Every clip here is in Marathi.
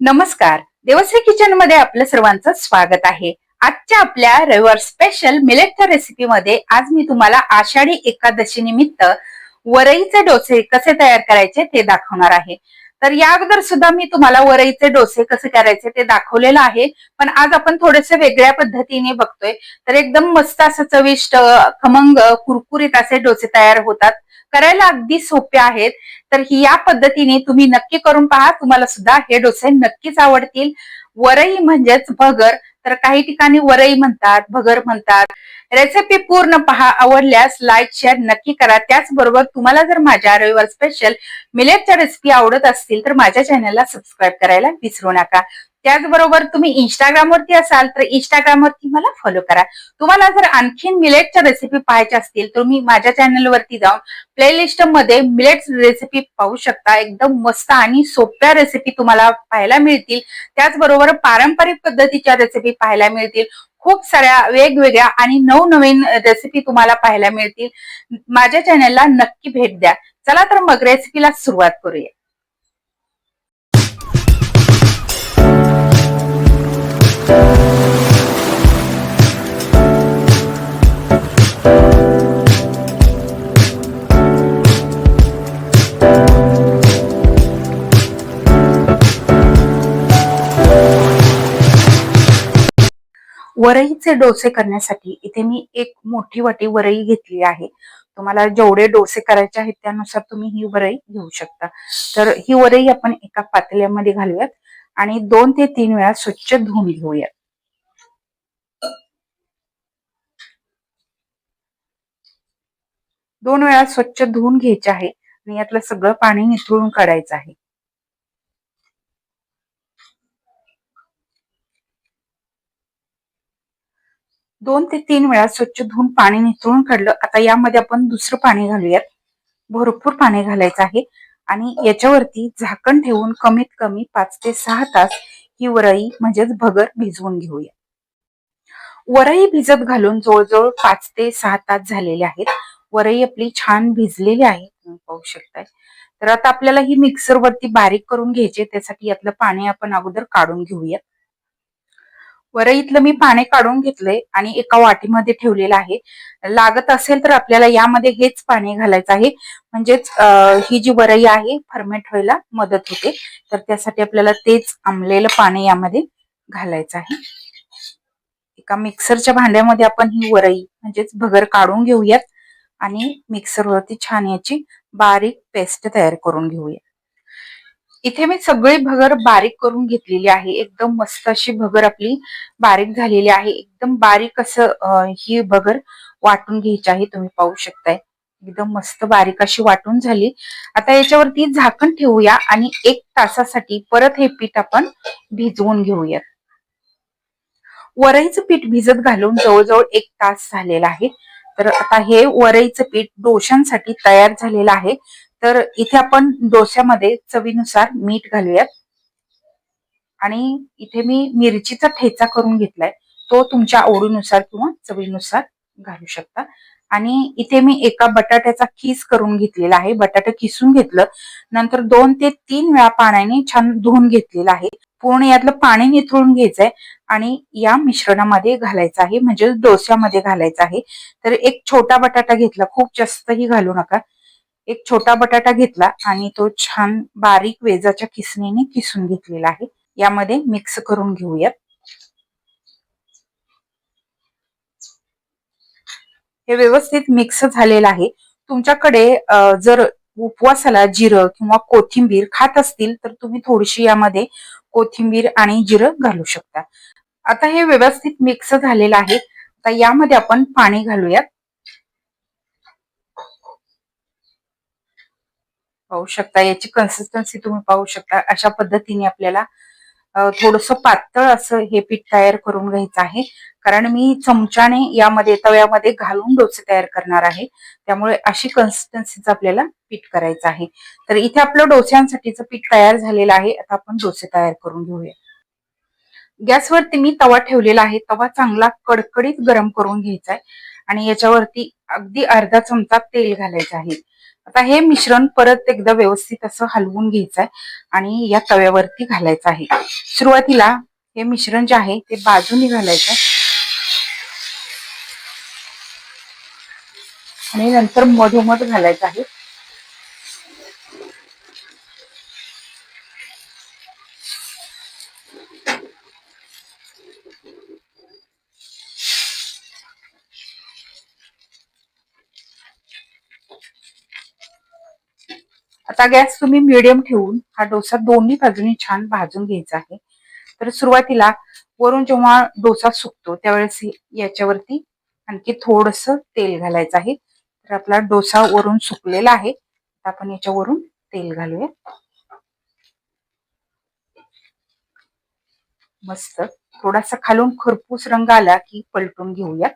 नमस्कार. देवश्री किचनमध्ये आपलं सर्वांचं स्वागत आहे. आजच्या आपल्या रविवार स्पेशल मिलेटच्या रेसिपी मध्ये आज मी तुम्हाला आषाढी एकादशी निमित्त वरईचे डोसे कसे तयार करायचे ते दाखवणार आहे. तर या अगोदर सुद्धा मी तुम्हाला वरईचे डोसे कसे करायचे ते दाखवलेलं आहे. पण आज आपण थोडेसे वेगळ्या पद्धतीने बघतोय. तर एकदम मस्त असं चविष्ट खमंग कुरकुरीत असे डोसे तयार होतात. करायला अगदी सोपे आहेत. तर ही या पद्धतीने तुम्ही नक्की करून पहा. तुम्हाला सुद्धा हे डोसे नक्कीच आवडतील. वरई म्हणजेच भगर तर काही ठिकाणी वरई म्हणतात भगर म्हणतात. रेसिपी पूर्ण पहा आवडल्यास लाईक शेअर नक्की करा. त्याचबरोबर तुम्हाला जर माझ्या रविवार स्पेशल मिलेटच्या रेसिपी आवडत असतील तर माझ्या चॅनलला सबस्क्राईब करायला विसरू नका. त्याचबरोबर तुम्ही इंस्टाग्रामवरती असाल तर इंस्टाग्रामवरती मला फॉलो करा. तुम्हाला जर आणखीन मिलेटच्या रेसिपी पाहायच्या असतील तर मी माझ्या चॅनलवरती जाऊन प्लेलिस्टमध्ये मिलेट रेसिपी पाहू शकता. एकदम मस्त आणि सोप्या रेसिपी तुम्हाला पाहायला मिळतील. त्याचबरोबर पारंपरिक पद्धतीच्या रेसिपी पाहायला मिळतील. खूप साऱ्या वेगवेगळ्या आणि नवनवीन रेसिपी तुम्हाला पाहायला मिळतील. माझ्या चॅनलला नक्की भेट द्या. चला तर मग रेसिपीला सुरुवात करूया. वरईचे डोसे करण्यासाठी इथे मी एक मोठी वाटी वरई घेतली आहे. तुम्हाला जेवढे डोसे करायचे आहेत त्यानुसार तुम्ही ही वरई घेऊ शकता. तर ही वरई आपण एका पातेल्यामध्ये घालूयात आणि दोन ते तीन वेळा स्वच्छ धुवून घेऊयात. दोन वेळा स्वच्छ धुवून घ्यायचे आहे आणि यातलं सगळं पाणी निथळून काढायचं आहे. दोन ते तीन वेळा स्वच्छ धुवून पाणी निथळून काढलं. आता यामध्ये आपण दुसरं पाणी घालूयात. भरपूर पाणी घालायचं आहे आणि याच्यावरती झाकण ठेवून कमीत कमी पाच ते सहा तास ही वरई म्हणजेच भगर भिजवून घेऊया. वरई भिजत घालून जवळजवळ पाच ते सहा तास झालेले आहेत. वरई आपली छान भिजलेली आहे तुम्ही पाहू शकताय. तर आता आपल्याला ही मिक्सर वरती बारीक करून घ्यायची त्यासाठी यातलं पाणी आपण अगोदर काढून घेऊयात. वरईतलं मी पाणी काढून घेतलंय आणि एका वाटीमध्ये ठेवलेलं आहे. लागत असेल तर आपल्याला यामध्ये हेच पाणी घालायचं आहे. म्हणजेच ही जी वरई आहे फर्मेंट व्हायला मदत होते. तर त्यासाठी आपल्याला तेच आंबलेलं पाणी यामध्ये घालायचं आहे. एका मिक्सरच्या भांड्यामध्ये आपण ही वरई म्हणजेच भगर काढून घेऊयात. आणि मिक्सरवरती छान याची बारीक पेस्ट तयार करून घेऊया. इथे मी सगळी भगर बारीक करून घेतलेली आहे. एकदम मस्त अशी भगर आपली बारीक झालेली आहे. एकदम बारीक असं ही भगर वाटून घ्यायची आहे. तुम्ही पाहू शकताय. एकदम मस्त बारीक अशी वाटून झाली. आता याच्यावरती झाकण ठेवूया आणि एक तासासाठी परत हे पीठ आपण भिजवून घेऊया. वरईचं पीठ भिजत घालून जवळजवळ एक तास झालेला आहे. तर आता हे वरईचं पीठ डोशांसाठी तयार झालेलं आहे. तर इथे आपण डोश्यामध्ये चवीनुसार मीठ घालूयात. आणि इथे मी मिरचीचा ठेचा करून घेतलाय. तो तुमच्या आवडीनुसार किंवा चवीनुसार घालू शकता. आणि इथे मी एका बटाट्याचा खीस करून घेतलेला आहे. बटाटा किसून घेतलं. नंतर दोन ते तीन वेळा पाण्याने छान धुवून घेतलेलं आहे. पूर्ण यातलं पाणी निथळून घ्यायचंय आणि या मिश्रणामध्ये घालायचं आहे म्हणजे डोस्यामध्ये घालायचं आहे. तर एक छोटा बटाटा घेतला खूप जास्तही घालू नका. एक छोटा बटाटा घेतला आणि तो छान बारीक वेजाच्या किसणीने किसून घेतलेला आहे. यामध्ये मिक्स करून घेऊयात. हे व्यवस्थित मिक्स झालेलं आहे. तुमच्याकडे जर उपवासाला जिरं किंवा कोथिंबीर खात असतील तर तुम्ही थोडीशी यामध्ये कोथिंबीर आणि जिरं घालू शकता. आता हे व्यवस्थित मिक्स झालेलं आहे. आता यामध्ये आपण पाणी घालूयात. पाहू शकता याची कन्सिस्टन्सी तुम्ही पाहू शकता. अशा पद्धतीने आपल्याला थोडस पातळ असं हे पीठ तयार करून घ्यायचं आहे. कारण मी चमच्याने यामध्ये तव्यामध्ये घालून डोसे तयार करणार आहे. त्यामुळे अशी कन्सिस्टन्सीचं आपल्याला पीठ करायचं आहे. तर इथे आपलं डोस्यांसाठीचं पीठ तयार झालेलं आहे. आता आपण डोसे तयार करून घेऊया. गॅसवरती मी तवा ठेवलेला आहे. तवा चांगला कडकडीत गरम करून घ्यायचा आहे. आणि याच्यावरती अगदी अर्धा चमचा तेल घालायचं आहे. आता हे मिश्रण परत एकदा व्यवस्थित असं हलवून घ्यायचं आहे आणि या तव्यावरती घालायचं आहे. सुरुवातीला हे मिश्रण जे आहे ते बाजूनी घालायचं आहे. आणि नंतर मधोमध घालायचं आहे. आता गॅस तुम्ही मिडियम ठेवून हा डोसा दोन्ही बाजूनी छान भाजून घ्यायचा आहे. तर सुरुवातीला वरून जेव्हा डोसा सुकतो त्यावेळेस याच्यावरती आणखी थोडस तेल घालायचं आहे. तर आपला डोसा वरून सुकलेला आहे. आपण याच्यावरून तेल घालूया. मस्त. थोडासा खालून खरपूस रंग आला की पलटून घेऊया.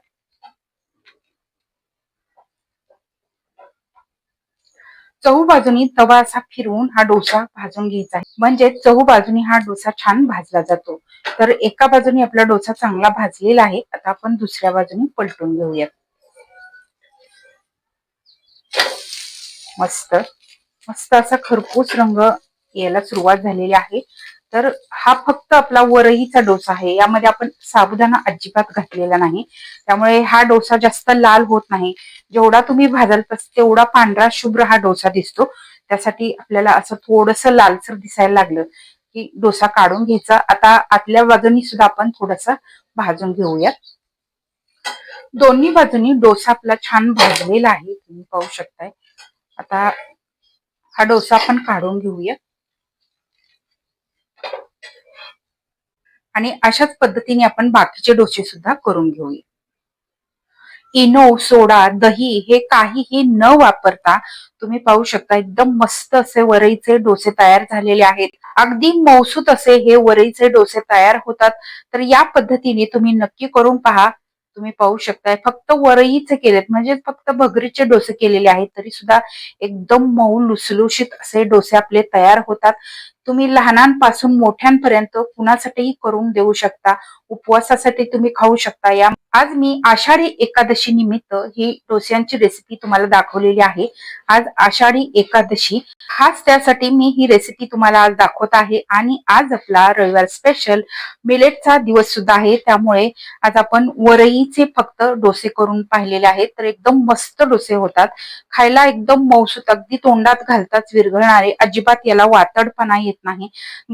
चहू बाजूनी तवा असा फिरवून हा डोसा भाजून घ्यायचा आहे. म्हणजे चहू बाजूनी हा डोसा छान भाजला जातो. तर एका बाजूनी आपला डोसा चांगला भाजलेला आहे. आता आपण दुसऱ्या बाजूनी पलटून घेऊयात. मस्त. मस्त असा खरपूस रंग यायला सुरुवात झालेली आहे. तर हा फक्त आपला वरईचा डोसा आहे. यामध्ये आपण साबुदाणा अजिबात घातलेला नाही. त्यामुळे हा डोसा जास्त लाल होत नाही. जेवढा तुम्ही भाजाल तेवढा पांढरा शुभ्र हा डोसा दिसतो. त्यासाठी आपल्याला असं थोडस लालसर दिसायला लागलं की डोसा काढून घ्यायचा. आता आतल्या बाजूनी सुद्धा आपण थोडस भाजून घेऊयात. दोन्ही बाजूनी डोसा आपला छान भाजलेला आहे. तुम्ही पाहू शकताय. आता हा डोसा आपण काढून घेऊया आणि अशाच पद्धतीने आपण बाकीचे डोसे सुद्धा करून घेऊया. इनो सोडा दही हे काहीही न वापरता तुम्ही पाहू शकता एकदम मस्त असे वरईचे डोसे तयार झालेले आहेत. अगदी मौसूत असे हे वरईचे डोसे तयार होतात. तर या पद्धतीने तुम्ही नक्की करून पहा. तुम्ही पाहू शकताय फक्त वरईचे केलेत म्हणजे फक्त भगरीचे डोसे केलेले आहेत तरी सुद्धा एकदम मऊ लुसलुशीत असे डोसे आपले तयार होतात. तुम्ही लहानांपासून मोठ्यांपर्यंत कुणासाठीही करून देऊ शकता उपवासासाठी तुम्ही खाऊ शकता. या आज मी आषाढी एकादशी निमित्त ही डोस्यांची रेसिपी तुम्हाला दाखवलेली आहे. आज आषाढी एकादशी खास त्यासाठी मी ही रेसिपी तुम्हाला आज दाखवत आहे. आणि आज आपला रविवार स्पेशल मिलेटचा दिवस सुद्धा आहे. त्यामुळे आज आपण वरईचे फक्त डोसे करून पाहिलेले आहेत. तर एकदम मस्त डोसे होतात. खायला एकदम मौसूत अगदी तोंडात घालताच विरघळणारे अजिबात याला वातडपणा येत नाही.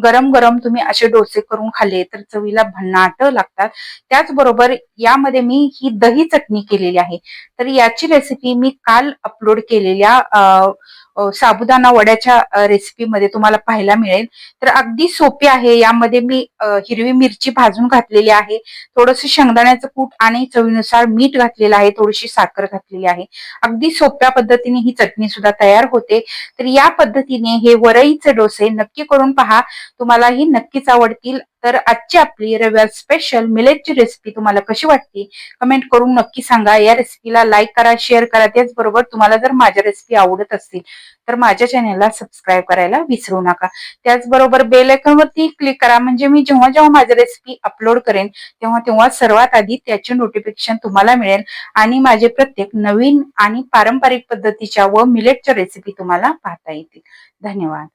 गरम गरम तुम्ही असे डोसे करून खाल्ले तर चवीला भन्नाट लागतात. त्याचबरोबर यामध्ये मी ही दही चटणी केलेली आहे. तर याची रेसिपी मी काल अपलोड केलेल्या साबुदाणा वड्याच्या रेसिपीमध्ये तुम्हाला पाहायला मिळेल. तर अगदी सोपी आहे. यामध्ये मी हिरवी मिरची भाजून घातलेली आहे. थोडस शेंगदाण्याचं कूट आणि चवीनुसार मीठ घातलेलं आहे. थोडीशी साखर घातलेली आहे. अगदी सोप्या पद्धतीने ही चटणी सुद्धा तयार होते. तर या पद्धतीने हे वरईचे डोसे नक्की करून पहा. तुम्हालाही नक्कीच आवडतील. तर आजची आपली रविवार स्पेशल मिलेटची रेसिपी तुम्हाला कशी वाटते कमेंट करून नक्की सांगा. या रेसिपीला लाईक करा शेअर करा. त्याचबरोबर तुम्हाला जर माझ्या रेसिपी आवडत असतील तर माझ्या चॅनेलला सबस्क्राईब करायला विसरू नका. त्याचबरोबर बेल आयकॉनवरती क्लिक करा. म्हणजे मी जेव्हा जेव्हा माझ्या रेसिपी अपलोड करेन तेव्हा तेव्हा सर्वात आधी त्याचे नोटिफिकेशन तुम्हाला मिळेल. आणि माझे प्रत्येक नवीन आणि पारंपरिक पद्धतीच्या व मिलेटच्या रेसिपी तुम्हाला पाहता येतील. धन्यवाद.